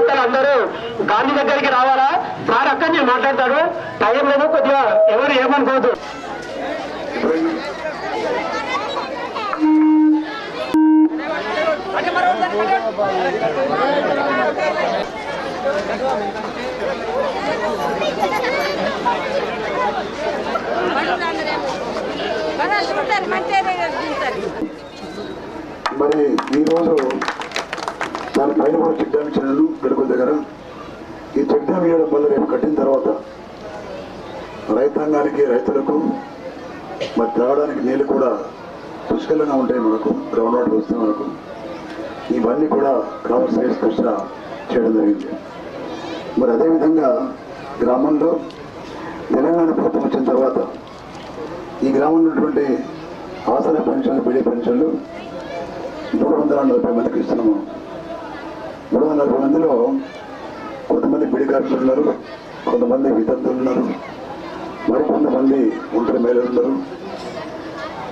కార్యకర్తలు అందరూ గాంధీ దగ్గరికి రావాలా? సార్ అక్కడ నేను మాట్లాడతాడు టైం లేదు కొద్దిగా ఎవరు ఏమనుకోవద్దు. మరి ఈరోజు దాని పైన కూడా చెక్ డ్యామ్ ఇచ్చినాను గడుకుల దగ్గర. ఈ చెక్ డ్యామ్ ఇవ్వడం వల్ల రేపు కట్టిన తర్వాత రైతాంగానికి రైతులకు మరి త్రాగడానికి నీళ్ళు కూడా పుష్కలంగా ఉంటాయి మనకు గ్రౌండ్ వాటర్ వస్తాయి మనకు. ఇవన్నీ కూడా గ్రామ శ్రేయస్ కృష్ణ చేయడం జరిగింది. మరి అదేవిధంగా గ్రామంలో తెలంగాణ ప్రభుత్వం వచ్చిన తర్వాత ఈ గ్రామంలో ఉన్నటువంటి ఆసన పెన్షన్లు పీడీ పెన్షన్లు మూడు వందల నలభై మందికి ఇస్తున్నాము. మూడు వందల నలభై మందిలో కొంతమంది బిడి ఉన్నారు కొంతమంది వితంతులు ఉన్నారు మరికొంతమంది ఒంటరి మేలు ఉన్నారు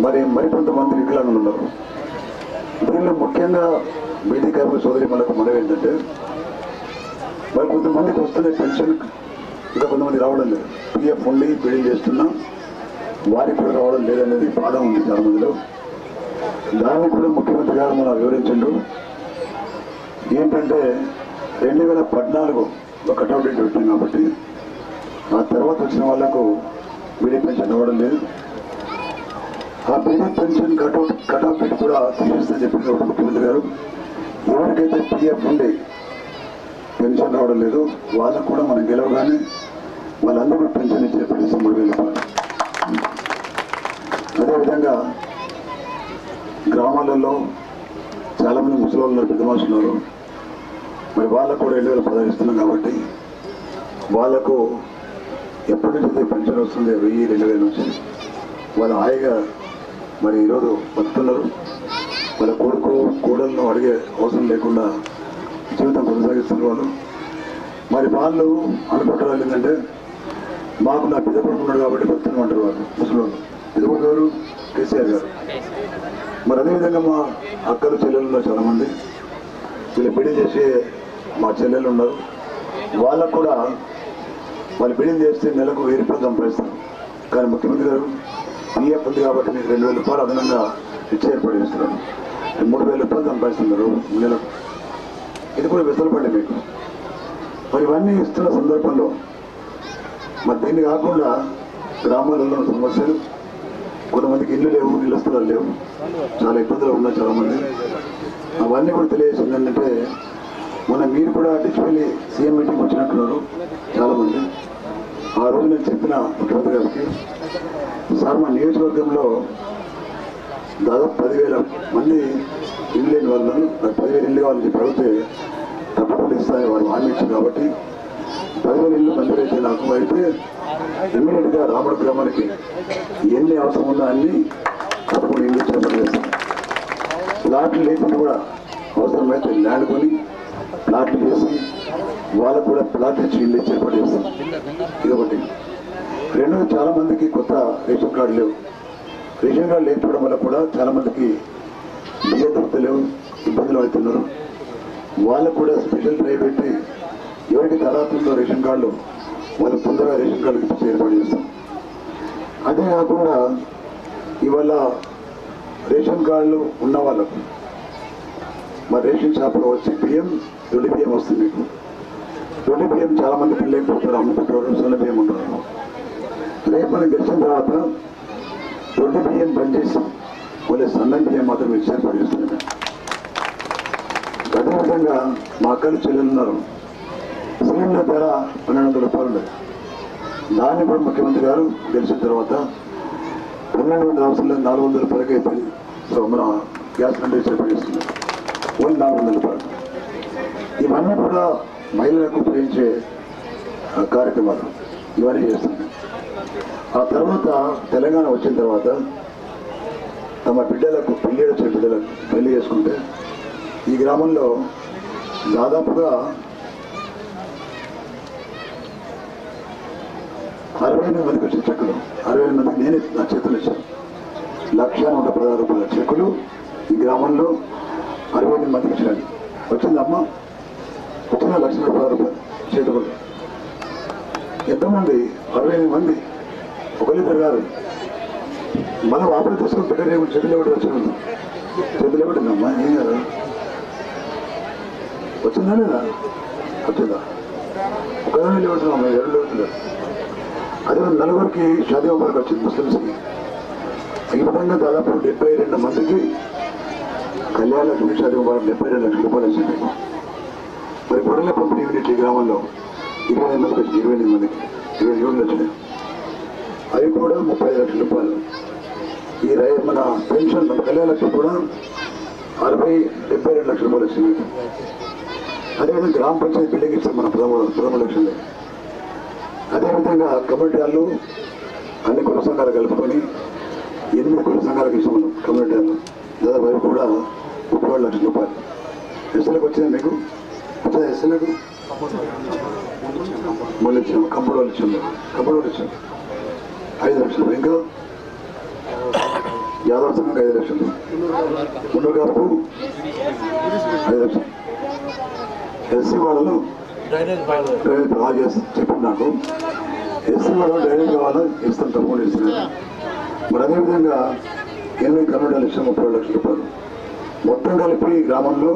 మరి మరికొంతమంది వికలాంగులు ఉన్నారు. దీనిలో ముఖ్యంగా బీడీ కార్మిక సోదరి మనకు మనం ఏంటంటే మరి కొంతమందికి వస్తున్న పెన్షన్ ఇంకా కొంతమంది రావడం లేదు. పిఎఫ్ ఉండి బిల్డింగ్ చేస్తున్నా వారికి కూడా రావడం లేదనేది బాధ ఉంది చాలా మందిలో దాన్ని కూడా ముఖ్యమంత్రి గారు మనం వివరించండు ఏంటంటే రెండు వేల పద్నాలుగు ఒక కట్అవుట్ డేట్ కాబట్టి ఆ తర్వాత వచ్చిన వాళ్ళకు బీడీ పెన్షన్ ఇవ్వడం లేదు. ఆ BD pension cut out cut out date కూడా తీసేస్తని చెప్పింది కాబట్టి ముఖ్యమంత్రి గారు. ఎవరికైతే పిఎఫ్ ఉండి పెన్షన్ రావడం లేదు వాళ్ళకు కూడా మనం గెలవగానే వాళ్ళందరూ పెన్షన్ ఇచ్చే పరిస్థితి మూడు వేల రూపాయలు అదేవిధంగా గ్రామాలలో చాలామంది ముసలి వాళ్ళు ఉన్నారు పెద్ద మనుషులు ఉన్నారు. మరి వాళ్ళకు కూడా రెండు వేల పదహారు ఇస్తున్నాం కాబట్టి వాళ్ళకు ఎప్పటి నుంచి పెన్షన్ వస్తుంది వెయ్యి రెండు వేల నుంచి వాళ్ళు హాయిగా మరి ఈరోజు బతుకుతున్నారు. వాళ్ళ కొడుకు కూడలను అడిగే అవసరం లేకుండా జీవితం కొనసాగిస్తున్నారు వాళ్ళు. మరి వాళ్ళు అనుకుంటారు ఏంటంటే మాకు నా పెద్ద కొడుకు ఉన్నాడు కాబట్టి బతుకుతున్నాం అంటారు వాళ్ళు ముసలి వాళ్ళు పెద్ద కొడుకు గారు కేసీఆర్ గారు. మరి అదేవిధంగా మా అక్కలు చెల్లెలు చాలామంది. వీళ్ళు పెళ్ళి చేసే మా చెల్లెలు ఉన్నారు వాళ్ళకు కూడా వాళ్ళు బిడిలు చేస్తే నెలకు వెయ్యి రూపాయలు సంపాదిస్తారు. కానీ ముఖ్యమంత్రి గారు పిఎఫ్ ఉంది కాబట్టి మీకు రెండు వేల రూపాయలు అదనంగా ఇచ్చి ఏర్పాటు చేస్తున్నారు. మూడు వేల రూపాయలు సంపాదిస్తున్నారు నెలకు. ఇది కూడా విసలపండి మీకు. మరి ఇవన్నీ ఇస్తున్న సందర్భంలో మరి దీన్ని కాకుండా గ్రామాలలో ఉన్న సమస్యలు కొంతమందికి ఇల్లు లేవు ఇళ్ళ స్థలాలు లేవు. చాలా ఇబ్బందులు ఉన్నాయి చాలామంది. అవన్నీ కూడా తెలియజేసింది ఏంటంటే మొన్న మీరు కూడా డిస్పెల్లి సీఎం మీటింగ్ వచ్చినట్టున్నారు చాలామంది. ఆ రోజు నేను చెప్పిన ముఖ్యమంత్రి గారికి సార్ మా నియోజకవర్గంలో దాదాపు పదివేల మంది ఇల్లు లేని వాళ్ళు నాకు పదివేల ఇల్లు కావాలని చెప్పి అడిగితే తప్పకుండా ఇస్తాయని వారు హామీ ఇచ్చారు కాబట్టి పదివేల ఇల్లు మంజూరైతే నాకు. అయితే ఇమ్మీడియట్గా రాబడి గ్రామానికి ఎన్ని అవసరం ఉన్నా అన్ని తప్పకుండా ఇల్లు ఇచ్చిన పని చేస్తాం లేకుండా కూడా అవసరమైతే ల్యాండ్ కొని ప్లాట్లు చేసి వాళ్ళకు కూడా ప్లాట్లు ఇచ్చి ఇల్లు ఇచ్చే పని చేస్తాం. ఇది ఒకటి రెండు చాలా మందికి కొత్త రేషన్ కార్డు లేవు. రేషన్ కార్డు లేకపోవడం వల్ల కూడా చాలా మందికి బియ్యం దొరుకుతలేవు ఇబ్బందులు అవుతున్నారు. వాళ్ళకు కూడా స్పెషల్ ట్రై పెట్టి ఎవరికి తర్వాత రేషన్ కార్డులు వాళ్ళు తొందరగా రేషన్ కార్డుకి ఇచ్చి ఏర్పాటు చేస్తాం. అదే కాకుండా ఇవాళ రేషన్ కార్డులు ఉన్న వాళ్ళకు మా రేషన్ షాప్లో వచ్చి బియ్యం తొలి బియ్యం వస్తుంది మీకు. తొలి బియ్యం చాలా మంది పిల్లలేకపోతారు అమ్ముకుంటారు సన్న బియ్యం ఉంటారు రేపు మనం గెలిచిన తర్వాత తొలి బియ్యం బంద్ చేసి మళ్ళీ సన్న బియ్యం మాత్రం ఇచ్చి ఏర్పాటు అదేవిధంగా మా అక్కలు చెల్లెలు ఉన్నారు. సిలిండర్ ధర పన్నెండు వందల రూపాయలు ఉన్నాయి. దాన్ని కూడా ముఖ్యమంత్రి గారు గెలిచిన తర్వాత పన్నెండు వందల అవసరం లేదు నాలుగు వందల రూపాయలకి అయిపోయింది. సో మన గ్యాస్ సిలిండర్ ఏర్పాటు చేస్తున్నాం ఓన్లీ నాలుగు వందల రూపాయలు. ఇవన్నీ కూడా మహిళలకు ఉపయోగించే కార్యక్రమాలు ఇవన్నీ చేస్తుంది ఆ తర్వాత తెలంగాణ వచ్చిన తర్వాత తమ బిడ్డలకు పెళ్ళి వచ్చే బిడ్డలకు పెళ్ళి చేసుకుంటే ఈ గ్రామంలో దాదాపుగా అరవై ఎనిమిది మందికి వచ్చిన చెక్కులు అరవై ఎనిమిది మందికి నేనే నా చేతులు ఇచ్చాను. లక్ష నూట పదహారు రూపాయల చెక్కులు ఈ గ్రామంలో అరవై ఎనిమిది మందికి వచ్చినాయి. వచ్చిందమ్మా వచ్చిన లక్ష రూపాయల రూపాయలు చేతులు ఎంతమంది? అరవై ఎనిమిది మంది ఒకరిద్దరు కాదు. మనం ఆపరేట్ తీసుకుని పెట్టలేము చేతులు ఎవరు వచ్చిన చేతులు ఎవరిందమ్మా ఏం కాదు వచ్చిందా లేదా? వచ్చిందా? ఒకదాని లేవుతున్నాం ఎవరు లేవుతున్నారు అదే నలుగురికి షాదీ వరకు వచ్చింది ముస్లిమ్స్కి. ఈ విధంగా దాదాపు డెబ్బై రెండు మందికి కళ్యాణ లక్ష్మి షాదీ వరకు డెబ్బై రెండు లక్షల రూపాయలు వచ్చింది. మరి గొడవల పంపిణీ యూనిట్ ఈ గ్రామంలో ఇరవై ఐదు మందికి ఇరవై ఎనిమిది మందికి. ఇరవై ఏడు వచ్చినాయి. అవి కూడా ముప్పై ఐదు లక్షల రూపాయలు. ఈ రై మన పెన్షన్ మన కళ్యాణ లక్ష్మి కూడా అరవై డెబ్బై రెండు లక్షల రూపాయలు వచ్చింది. అదేవిధంగా గ్రామ పంచాయతీ బిల్డింగ్ ఇచ్చాం మన ప్రథమ ప్రథమ లక్షలు అదేవిధంగా కమ్యూనిటీ వాళ్ళు అన్ని కుల సంఘాలు కలుపుకొని ఎనిమిది కుల సంఘాలకు ఇచ్చాం మనం కమ్యూనిటీ హాళ్ళు దాదాపు అవి కూడా ముప్పై ఏడు లక్షల రూపాయలు. ఎస్ఎల్కి వచ్చిందా మీకు? ఎస్ఎల్కు మొన్న ఇచ్చాం కంపౌండ్ వాళ్ళు ఇచ్చాం కంపౌండ్ వాళ్ళు ఇచ్చాం ఐదు లక్షలు. ఇంకా? యాదవ సంఘంకి ఐదు లక్షలు. మున్నగాపు ఐదు లక్షలు. ఎస్సీ వాళ్ళు డ్రైనేజ్ బాగా చేసి నాకు. ఎస్సీ వాళ్ళు డ్రైనేజ్ కావాలో? ఇస్తాను తప్పకుండా ఇస్తున్నాను మరి అదేవిధంగా ఎనిమిది కమ్యూనిటీలు ఇచ్చాం ముప్పై లక్షల రూపాయలు. మొత్తం కలిపి గ్రామంలో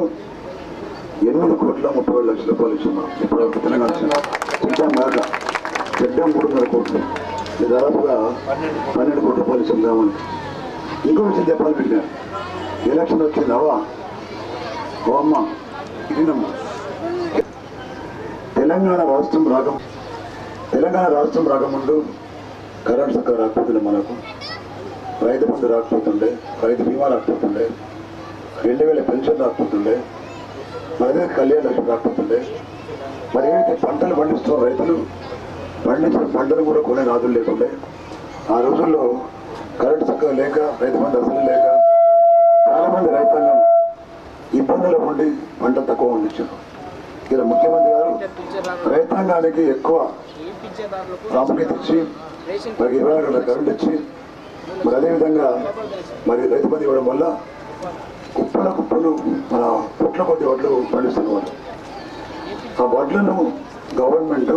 ఎనిమిది కోట్ల ముప్పై ఏడు లక్షల రూపాయలు ఇచ్చాం ఇప్పుడు తెలంగాణ చెడ్డం కాక చెడ్డం మూడున్నర కోట్లు. దాదాపుగా పన్నెండు కోట్ల రూపాయలు ఇచ్చాం ఇంకో విషయం చెప్పాలి బిడ్డ. ఎలక్షన్ వచ్చింది? అవా ఓ అమ్మ. తెలంగాణ రాష్ట్రం రాక తెలంగాణ రాష్ట్రం రాకముందు కరెంట్ సక్క రాకపోతుండే మనకు. రైతు బంధు రాకపోతుండే రైతు బీమా రాకపోతుండే రెండు వేల పెన్షన్ రాకపోతుండే అదే కళ్యాణ లక్ష్మి కాకపోతుండే. మరి ఏదైతే పంటలు పండిస్తున్న రైతులు పండించిన పంటలు కూడా కొనే రాజులు లేకుండే. ఆ రోజుల్లో కరెంటు చక్కగా లేక రైతు మంది అసలు లేక చాలామంది రైతాంగం ఇబ్బందులు ఉండి పంట తక్కువ పండించారు. ఇలా ముఖ్యమంత్రి గారు రైతాంగానికి ఎక్కువ ప్రాముఖ్యత ఇచ్చి మరి ఇరవై కరెంట్ ఇచ్చి మరి అదేవిధంగా మరి రైతు బంధు ఇవ్వడం వల్ల కుప్పల కుప్పలు మన పుట్ల కొద్ది వడ్లు పండిస్తున్నవాడు ఆ వడ్లను గవర్నమెంట్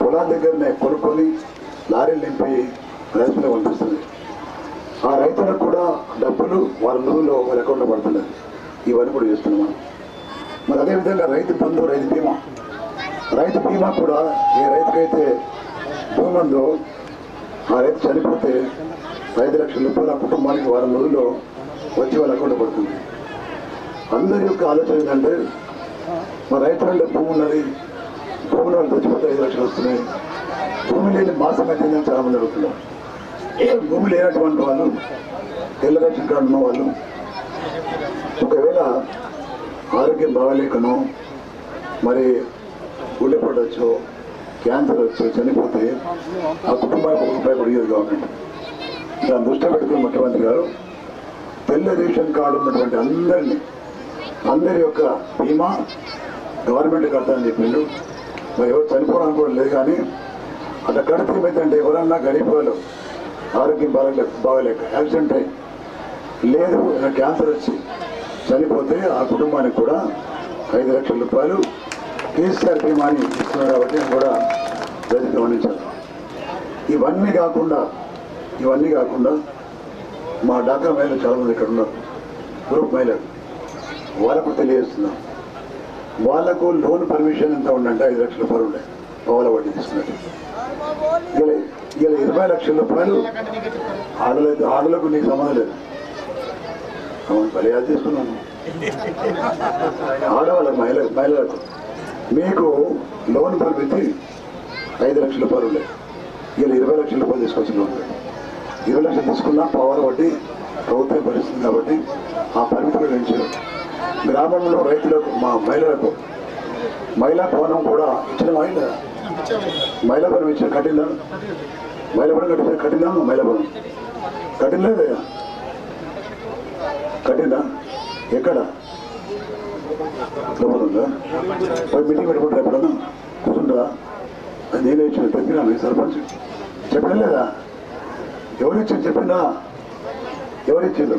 పొలాల దగ్గరనే కొనుక్కొని లారీలు నింపి రైతులకు పంపిస్తుంది. ఆ రైతులకు కూడా డబ్బులు వాళ్ళ నువ్వులో వాళ్ళ అకౌంట్లో పడుతున్నాయి. ఇవన్నీ కూడా చేస్తున్నాం మనం. మరి అదేవిధంగా రైతు బంధు రైతు బీమా. రైతు బీమా కూడా ఏ రైతుకైతే భూమి ఉందో ఆ రైతు చనిపోతే ఐదు లక్షల రూపాయల కుటుంబానికి వారం రోజుల్లో వచ్చి వాళ్ళ అకౌంట్ పడుతుంది. అందరి యొక్క ఆలోచన ఏంటంటే మా రైతులంటే భూమి ఉన్నది. భూమి వాళ్ళు చచ్చిపోతే ఐదు లక్షలు వస్తున్నాయి. భూమి లేని మాసం అయితే చాలా మంది అడుగుతున్నారు. భూమి లేనటువంటి వాళ్ళు తెల్ల రేషన్ కార్డు ఉన్న వాళ్ళు ఒకవేళ ఆరోగ్యం బాగాలేకనో మరి గుండెపోటు వచ్చో క్యాన్సర్ వచ్చో చనిపోతే ఆ కుటుంబానికి ఒక రూపాయి పడిగేది గవర్నమెంట్. దాన్ని దృష్టి పెట్టుకుని ముఖ్యమంత్రి గారు తెల్ల రేషన్ కార్డు ఉన్నటువంటి అందరినీ అందరి యొక్క బీమా గవర్నమెంట్ కడతానని చెప్పిండు. మరి ఎవరు చనిపోవడానికి కూడా లేదు కానీ అట్లా కడితే ఏమైందంటే ఎవరన్నా గరీబ్ వాళ్ళు ఆరోగ్యం బాగలేక బాగలేక యాక్సిడెంట్ అయ్యి లేదు క్యాన్సర్ వచ్చి చనిపోతే ఆ కుటుంబానికి కూడా ఐదు లక్షల రూపాయలు కేసీఆర్ బీమాని ఇస్తున్నారు కాబట్టి కూడా ప్రజలు గమనించాలి. ఇవన్నీ కాకుండా ఇవన్నీ కాకుండా మా డాక్టర్ మహిళలు చాలామంది ఇక్కడ ఉన్నారు. గ్రూప్ మహిళలు. వాళ్ళకు తెలియజేస్తున్నాం. వాళ్ళకు లోన్ పర్మిషన్ ఎంత ఉండంటే ఐదు లక్షల రూపాయలు ఉండే. పవల వడ్డీ తీసుకున్నట్టు. ఇలా ఇరవై లక్షల రూపాయలు ఆడలేదు ఆడలకు నీకు సంబంధం లేదు. అవును బలియాలు తీసుకున్నాను ఆడవాళ్ళకి మహిళ మహిళలకు మీకు లోన్ పరిమితి ఐదు లక్షల రూపాయలు ఉండే. ఇలా ఇరవై లక్షల రూపాయలు తీసుకొచ్చిన లోన్ ఇరవై లక్షలు తీసుకున్నా పవర్ వడ్డీ ప్రభుత్వం భరిస్తుంది కాబట్టి ఆ పరిమితులు కూడా పెంచారు గ్రామంలో రైతులకు మా మహిళలకు మహిళా భవనం కూడా ఇచ్చిన మహిళ మహిళా భవనం ఇచ్చిన కట్టిందా మహిళా భవనం కట్టించిన కట్టిందా మహిళా భవనం. కట్టిందా కట్టిందా ఎక్కడ? లోపల ఉందా? పోయి మీటింగ్ పెట్టుకుంటారు ఎప్పుడన్నా? కూర్చుంటారా? నేనే ఇచ్చిన చెప్పినా మీ సర్పంచ్. చెప్పడం లేదా? ఎవరిచ్చింది చెప్పినా? ఎవరిచ్చిందో? ఎవరు ఇచ్చిండు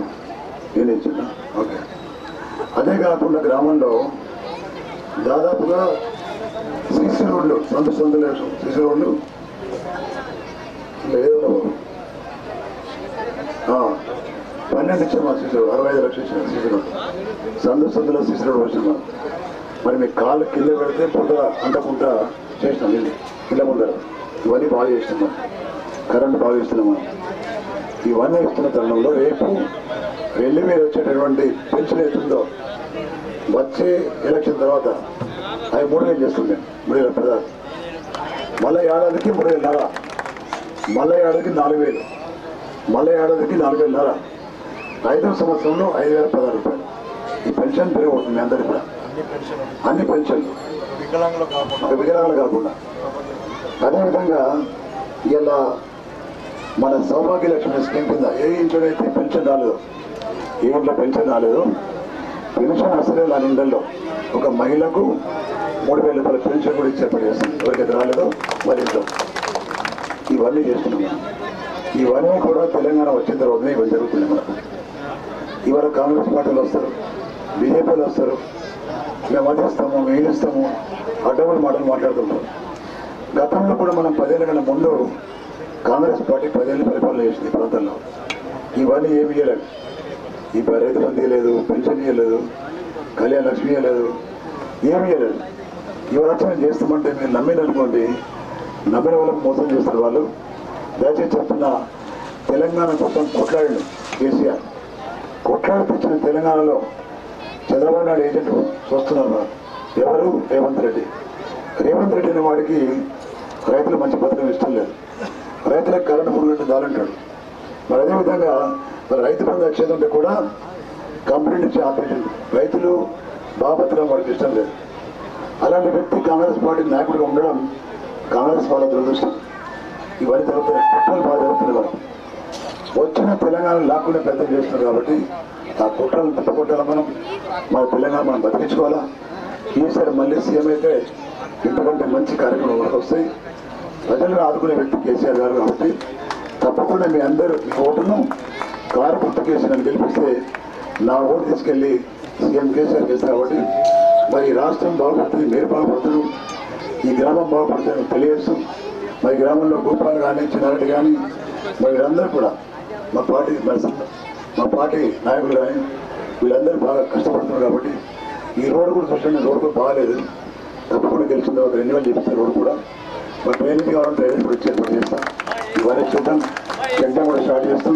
నేనే ఇచ్చిందా ఓకే. అదే కాకుండా గ్రామంలో దాదాపుగా సిసి రోడ్లు సొంత సొంత లేదు సీసీ రోడ్లు లేదు. పన్నెండు ఇచ్చాము సీసీ రోడ్ అరవై ఐదు లక్షలు ఇచ్చాము సీసీ రోడ్ సందు సందులో సీసీ రోడ్ వచ్చినామా మరి మీ కాళ్ళు కింద పెడితే పుట్ట అంటకుండా చేసినాం ఇల్లు ఇళ్ళ ముందర. ఇవన్నీ బాగా చేస్తున్నాం కరెంట్ బాగా చేస్తున్నామా ఇవన్నీ ఇస్తున్న తరుణంలో రేపు వెళ్ళి మీరు వచ్చేటటువంటి పెన్షన్ అవుతుందో వచ్చే ఎలక్షన్ తర్వాత అవి మూడు వేలు చేస్తుంది. మూడు వేల ప్రధాని. మళ్ళీ ఏడాదికి మూడు వేలున్నర మళ్ళీ ఏడాదికి నాలుగు వేలు. మళ్ళీ ఏడాదికి నాలుగు వేలున్నర ఐదవ సంవత్సరంలో ఐదు వేల పదహారు రూపాయలు. ఈ పెన్షన్ పెరిగిపోతుంది అందరి కూడా. అన్ని పెన్షన్లు. వికలాంగులు కాకుండా. విగ్రహాలు కాకుండా అదేవిధంగా ఇలా మన సౌభాగ్య లక్ష్మి స్కీమ్ కింద ఏ ఇంట్లో అయితే పెన్షన్ రాలేదు ఈ ఊళ్ళో పెన్షన్ రాలేదు. పెన్షన్ అసలే రాని ఇంట్లో ఒక మహిళకు మూడు వేల రూపాయల పెన్షన్ కూడా ఇచ్చే పని చేస్తుంది. ఎవరికైతే రాలేదో వాళ్ళ ఇవన్నీ చేస్తున్నాం ఇవన్నీ కూడా తెలంగాణ వచ్చిన తర్వాతనే ఇవన్నీ జరుగుతుంది మనకు. ఇవాళ కాంగ్రెస్ పార్టీలు వస్తారు. బీజేపీలు వస్తారు. మేము అది ఇస్తాము మేము ఇస్తాము. అడ్డగోలు మాటలు మాట్లాడుతుంటాం. గతంలో కూడా మనం పదేళ్ళ కన్నా ముందు కాంగ్రెస్ పార్టీ పదేళ్ళు పరిపాలన చేసింది ఈ ప్రాంతంలో. ఇవన్నీ ఏమి ఇవ్వలేదు ఈ రైతు బంధు లేదు పెన్షన్ ఇవ్వలేదు కళ్యాణ లక్ష్మి ఇవ్వలేదు ఏమి ఇవ్వలేదు ఇవాళ చేస్తామంటే మీరు నమ్మిననుకోండి నమ్మిన వాళ్ళకి మోసం చేస్తారు వాళ్ళు. దయచేసి చెప్తున్న తెలంగాణ కోసం కొట్లాడు కేసీఆర్. కొట్లాడి తెచ్చిన తెలంగాణలో చంద్రబాబు నాయుడు ఏజెంట్ చూస్తున్నారు ఎవరు? రేవంత్ రెడ్డి. రేవంత్ రెడ్డి అనే వాడికి రైతులు మంచి పథకం ఇష్టం లేదు. రైతులకు కరెంటు మూడు గంటలు మరి అదేవిధంగా మరి రైతు బంధు వచ్చేదంటే కూడా కంపెనీ నుంచి ఆపరేషన్ రైతులు బాపత్రం వాడికి ఇష్టం లేదు. అలాంటి వ్యక్తి కాంగ్రెస్ పార్టీ నాయకుడిగా ఉండడం కాంగ్రెస్ వాళ్ళ దురదృష్టం. ఇవన్నీ జరుగుతున్నాయి కుట్రలు బాగా జరుగుతున్నాయి మనం వచ్చిన తెలంగాణ లాక్కునే పెద్ద చేస్తున్నారు కాబట్టి ఆ కుట్రలు తిప్పకొట్టాలి మనం? మన తెలంగాణ మనం బతికించుకోవాలా? ఈసారి మళ్ళీ సీఎం అయితే ఇంతకంటే మంచి కార్యక్రమం మనకు వస్తాయి. ప్రజలను ఆదుకునే వ్యక్తి కేసీఆర్ గారు కాబట్టి తప్పకుండా మీ అందరూ మీ ఓటును కారు గుర్తుకేసి నన్ను గెలిపిస్తే నా ఓటు తీసుకెళ్ళి సీఎం కేసీఆర్ చేస్తారు కాబట్టి మరి ఈ రాష్ట్రం బాగుపడుతుంది మీరు బాగుపడతారు ఈ గ్రామం బాగుపడుతుంది తెలియజేస్తూ మరి గ్రామంలో గోపాల్ కానీ చిన్నారెడ్డి కానీ మరి వీళ్ళందరూ కూడా మా పార్టీ మరి మా పార్టీ నాయకులు కానీ వీళ్ళందరూ బాగా కష్టపడుతున్నారు కాబట్టి ఈ రోడ్డు కూడా చూడండి రోడ్డు కూడా బాగాలేదు. తప్పకుండా గెలిచిన ఒక రెన్యువల్ చేపిస్తారు రోడ్డు కూడా. మరి ట్రైనింగ్ కావాలంటే ట్రైనింగ్ కూడా చేస్తాం ఇవన్నీ చూద్దాం. చెక్ కూడా స్టార్ట్ చేస్తాం.